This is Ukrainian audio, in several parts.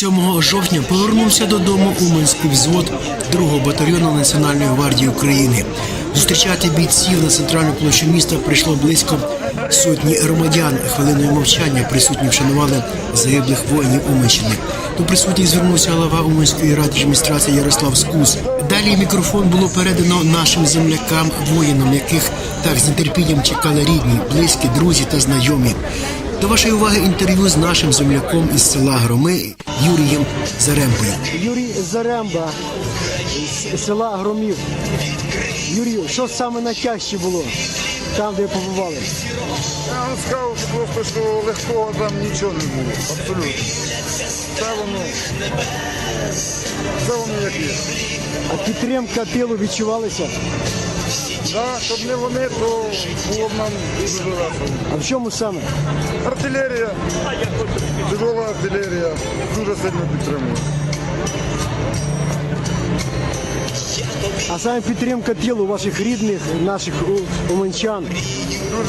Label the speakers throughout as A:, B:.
A: 7 жовтня повернувся додому Уманський взвод 2-го батальйону Національної гвардії України. Зустрічати бійців на центральну площу міста прийшло близько сотні громадян. Хвилиною мовчання присутні вшанували загиблих воїнів Уманщини. До присутніх звернувся голова Уманської райдержадміністрації Ярослав Скус. Далі мікрофон було передано нашим землякам, воїнам, яких так з нетерпінням чекали рідні, близькі, друзі та знайомі. До вашої уваги інтерв'ю з нашим земляком із села Громи Юрієм Заремпою.
B: Юрій Заремба з села Громів. Юрію, що саме найтяжче було там, де побували?
C: Я вам сказав просто, що легкого там нічого не було. Абсолютно. Це воно. Це воно як є.
B: А підтримка тилу відчувалася?
C: Да, щоб не вони, то було б нам дуже весело.
B: А в чому саме?
C: Артилерія, тяжова артилерія, дуже сильно підтримує.
B: А саме підтримка тілу ваших рідних, наших у- уманчан,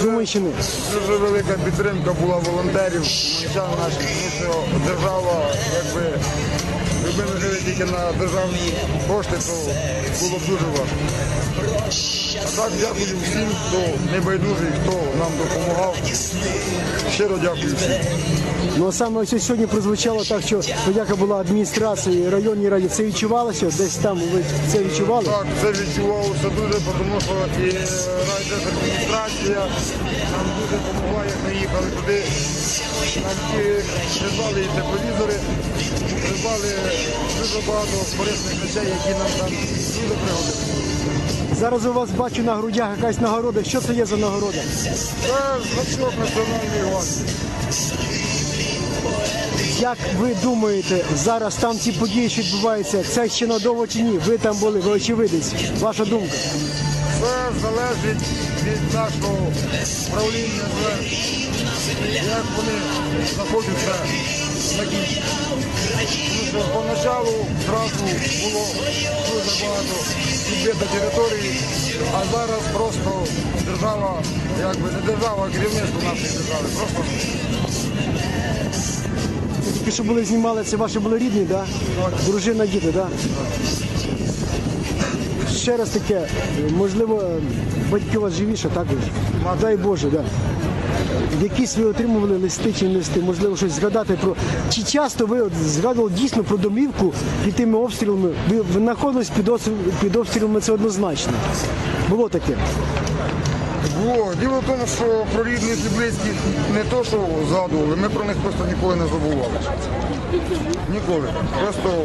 B: з Уманщини.
C: Дуже велика підтримка була волонтерів, мовчан наших, тому що держава, якби, тільки на державні кошти, то було б дуже важко. А так дякую всім, хто небайдужий, хто нам допомагав. Щиро дякую всім.
B: Ну а саме ось сьогодні прозвучало так, що подяка була адміністрації, районній раді. Це відчувалося? Десь там ви це відчували?
C: Так, це відчувалося дуже, тому що і райдержадміністрація нам дуже допомогла, як ми їхали туди. Нам і придбали і тепловізори, придбали дуже багато корисних речей, які нам там дуже пригодилися.
B: Зараз у вас бачу на грудях якась нагорода. Що це є за нагорода?
C: Це значок національної гвардії.
B: Як ви думаєте, зараз там ці події, що відбуваються, це ще надовго чи ні? Ви там були, ви очевидець. Ваша думка?
C: Це залежить від нашого правління, як вони знаходяться на. Тому що поначалу зразу було дуже багато відбито території, а зараз просто держава, якби не держава, а керівництво нашої держави. Просто
B: Тільки що були знімали, це ваші були рідні, да? Дружина, діти, да? Ще раз таке, можливо, батьки у вас живіше, так? Дай Боже, да. Якісь ви отримували листи чи листи, можливо, щось згадати про. Чи часто ви згадували дійсно про домівку під тими обстрілами? Ви, знаходились під, під обстрілами, це однозначно. Було таке.
C: Було. Діло в тому, що про рідних і близьких не то, що згадували, ми про них просто ніколи не забували. Ніколи. Просто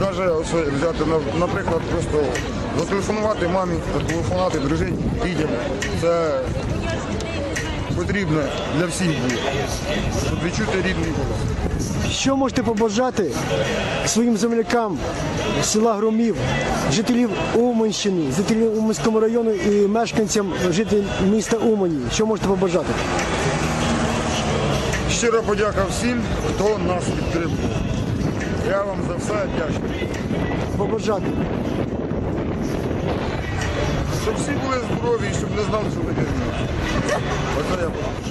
C: навіть взяти, наприклад, просто зателефонувати мамі, зателефонувати дружині, дітям. Це потрібно для всіх було. Щоб відчути рідний голос.
B: Що можете побажати своїм землякам села Громів, жителів Уманщини, жителів Уманського району і мешканцям жителів міста Умані? Що можете побажати?
C: Щира подяка всім, хто нас підтримує. Я вам за все вдячний.
B: Побажати.
C: Всі були здорові щоб не знали, що таке війна. Оце я бажаю.